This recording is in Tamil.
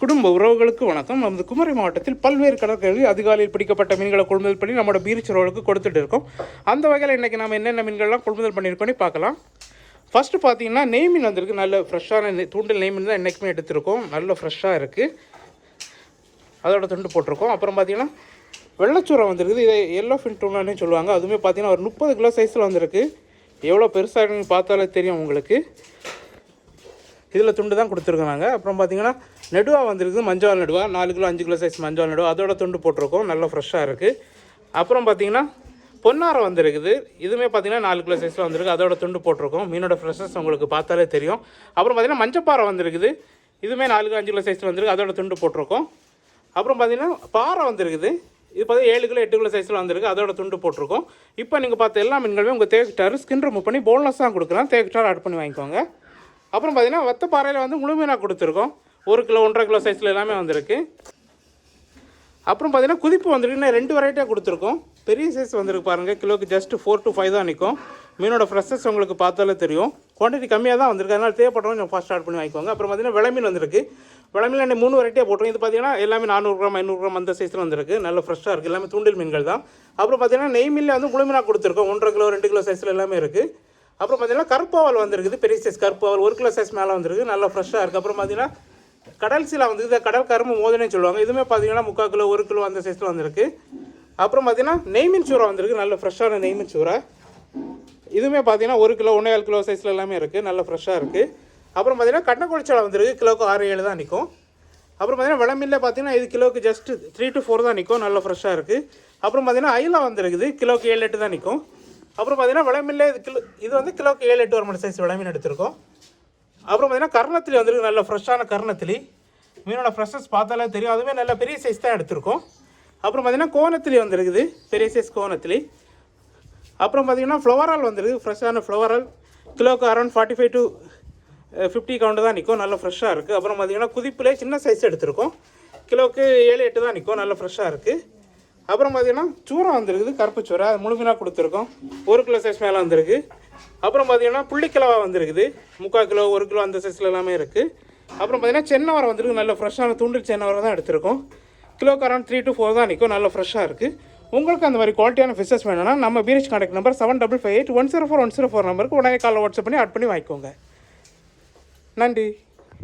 குடும்ப உறவுகளுக்கு வணக்கம். நமது குமரி மாவட்டத்தில் பல்வேறு கடற்கரைகளில் அதிகாலையில் பிடிக்கப்பட்ட மீன்களை கொள்முதல் பண்ணி நம்மளோட பீச் ரோலுக்கு கொடுத்துட்டு இருக்கோம். அந்த வகையில் இன்றைக்கி நம்ம என்னென்ன மீன்கள்லாம் கொள்முதல் பண்ணியிருக்கோம்னு பார்க்கலாம். ஃபஸ்ட்டு பார்த்தீங்கன்னா நெய் மீன் வந்திருக்கு. நல்ல ஃப்ரெஷ்ஷான தூண்டில் நெய் மீன் தான் என்றைக்குமே எடுத்திருக்கோம். நல்ல ஃப்ரெஷ்ஷாக இருக்குது அதோட துண்டு போட்டிருக்கோம். அப்புறம் பார்த்தீங்கன்னா வெள்ளச்சூரம் வந்திருக்குது. இதை எல்லோ ஃபின் டூனானே சொல்லுவாங்க. அதுவுமே பார்த்தீங்கன்னா ஒரு முப்பது கிலோ சைஸில் வந்திருக்கு. எவ்வளோ பெருசாக இருக்குன்னு பார்த்தாலே தெரியும் உங்களுக்கு. இதில் துண்டு தான் கொடுத்துருக்காங்க அப்புறம் பார்த்தீங்கன்னா நடுவா வந்திருக்குது மஞ்சள் நடுவா. நாலு கிலோ அஞ்சு கிலோ சைஸ் மஞ்சள் நெடுவா. அதோட துண்டு போட்டிருக்கோம். நல்லா ஃப்ரெஷ்ஷாக இருக்குது அப்புறம் பார்த்தீங்கன்னா பொன்னாரம் வந்திருக்குது. இதுவுமே பார்த்தீங்கன்னா நாலு கிலோ சைஸில் வந்திருக்கு. அதோட துண்டு போட்டிருக்கோம். மீனோட ஃப்ரெஷ்னஸ் உங்களுக்கு பார்த்தாலே தெரியும். அப்புறம் பார்த்தீங்கன்னா மஞ்சப்பாறை வந்திருக்குது. இதுவுமே நாலு கிலோ அஞ்சு கிலோ சைஸில் வந்திருக்கு. அதோட துண்டு போட்டிருக்கோம். அப்புறம் பார்த்தீங்கன்னா பாறை வந்திருக்குது. இது பார்த்தீங்கன்னா ஏழு கிலோ எட்டு கிலோ சைஸில் வந்திருக்கு. அதோட துண்டு போட்டிருக்கோம். இப்போ நீங்கள் பார்த்த எல்லா மீன்களுமே உங்கள் தேக்கிட்டார் ஸ்கின் ரிமூவ் பண்ணி போன்லெஸ் தான் கொடுக்கலாம். தேக்கிட்டார் ஆட் பண்ணி வாங்கிக்கோங்க. அப்புறம் பார்த்தீங்கன்னா வத்த பாறையில் வந்து முழுமையாக கொடுத்துருக்கோம். ஒரு கிலோ ஒன்றரை கிலோ சைஸில் எல்லாமே வந்திருக்கு. அப்புறம் பார்த்தீங்கன்னா குதிப்பு வந்துருக்குன்னா ரெண்டு வெரைட்டியாக கொடுத்துருக்கோம். பெரிய சைஸ் வந்திருக்கு பாருங்கள் கிலோக்கு ஜஸ்ட் ஃபோர் டு ஃபைவ் தான் நிற்கும் மீனோட ஃப்ரெஷ்ஷஸ் உங்களுக்கு பார்த்தாலே தெரியும். குவான்டிட்டி கம்மியாக தான் வந்திருக்கு. அதனால் தேவைப்படுறவங்க கொஞ்சம் ஃபாஸ்ட் ஸ்டார்ட் பண்ணி வாங்கிக்கோங்க. அப்புறம் பார்த்தீங்கன்னா விளமீன் வந்திருக்கு. விளமீன் ரெண்டு மூணு வெரைட்டியாக போட்டுரும் இது பார்த்தீங்கன்னா எல்லாமே நானூறு கிராம் ஐநூறு கிராம் அந்த சைஸில் வந்திருக்கு. நல்ல ஃப்ரெஷ்ஷாக இருக்குது எல்லாமே தூண்டில் மீன்கள் தான். அப்புறம் பார்த்தீங்கன்னா நெய் மீனில் வந்து குளுமினா கொடுத்துருக்கோம். ஒன்றரை கிலோ ரெண்டு கிலோ சைஸில் எல்லாமே இருக்குது அப்புறம் பார்த்திங்கன்னா கருப்பாவல் வந்திருக்குது. பெரிய சைஸ் கருப்பாவல். ஒரு கிலோ சைஸ் மேலே வந்திருக்கு. நல்லா ஃப்ரெஷ்ஷாக இருக்குது அப்புறம் பார்த்தீங்கன்னா கடல் சீலா வந்து இதை கடல் கரும்பு மோதனைன்னு சொல்லுவாங்க. இதுவுமே பார்த்தீங்கன்னா முக்கால் கிலோ ஒரு கிலோ அந்த சைஸில் வந்திருக்கு. அப்புறம் பார்த்தீங்கன்னா நெய்மின் சூறா வந்திருக்கு. நல்ல ஃப்ரெஷ்ஷான நெய்மின் சூறா. இதுவுமே பார்த்தீங்கன்னா ஒரு கிலோ ஒன்றே கிலோ சைஸில் எல்லாமே இருக்குது நல்ல ஃப்ரெஷ்ஷாக இருக்குது அப்புறம் பார்த்தீங்கன்னா கட்டக்குழிச்சாலை வந்திருக்கு. கிலோக்கு ஆறு ஏழு தான் நிற்கும் அப்புறம் பார்த்தீங்கன்னா விளம்பில்ல பார்த்தீங்கன்னா இது கிலோக்கு ஜஸ்ட் த்ரீ டு ஃபோர் தான் நிற்கும் நல்ல ஃப்ரெஷ்ஷாக இருக்குது அப்புறம் பார்த்தீங்கன்னா அயிலா வந்திருக்குது. கிலோக்கு ஏழு எட்டு தான் நிற்கும் அப்புறம் பார்த்தீங்கன்னா விளம்பில்ல இது கிலோ இது வந்து கிலோக்கு ஏழு எட்டு ஒரு மணி சைஸ் விளமீன் எடுத்திருக்கோம். அப்புறம் பார்த்தீங்கன்னா கர்ணத்திலி வந்திருக்கு நல்ல ஃப்ரெஷ்ஷான கர்ணத்திலி. மீனோட ஃப்ரெஷ்ஷஸ் பார்த்தாலே தெரியும். அதுவுமே நல்ல பெரிய சைஸ் தான் எடுத்திருக்கோம். அப்புறம் பார்த்தீங்கன்னா கோணத்திலி வந்துருக்குது. பெரிய சைஸ் கோணத்திலி. அப்புறம் பார்த்தீங்கன்னா ஃப்ளவரால் வந்துருக்குது. ஃப்ரெஷ்ஷான ஃப்ளவரால் கிலோக்கு around forty five to fifty count தான் நிற்கும் நல்ல ஃப்ரெஷ்ஷாக இருக்குது அப்புறம் பார்த்தீங்கன்னா குதிப்பிலே சின்ன சைஸ் எடுத்திருக்கோம். கிலோவுக்கு ஏழு எட்டு தான் நிற்கும் நல்ல ஃப்ரெஷ்ஷாக இருக்குது அப்புறம் பார்த்தீங்கன்னா சூரம் வந்துருக்குது. கருப்பு சூரை அது முழுமையாக கொடுத்துருக்கோம். ஒரு கிலோ சைஸ் மேலே வந்திருக்கு. அப்புறம் பார்த்தீங்கன்னா புள்ளிக்கிழவா வந்துருக்குது. முக்கால் கிலோ ஒரு கிலோ அந்த சைஸில் எல்லாமே இருக்குது அப்புறம் பார்த்தீங்கன்னா சென்னை வரம் வந்துருக்கு. நல்ல ஃப்ரெஷ்ஷான தூண்டில் சென்னை வரம் தான் எடுத்திருக்கோம். கிலோக்கு அரௌண்ட் த்ரீ டு ஃபோர் தான் நிற்கும் நல்ல ஃப்ரெஷ்ஷாக இருக்குது உங்களுக்கு அந்த மாதிரி குவாலிட்டியான ஃபிஷஸ் வேணும்னா நம்ம பீரிச் contact number seven double five eight one zero four one zero four நம்பருக்கு உடனே காலை வாட்ஸ்அப் பண்ணி ஆட் பண்ணி வாங்கிக்கோங்க. நன்றி.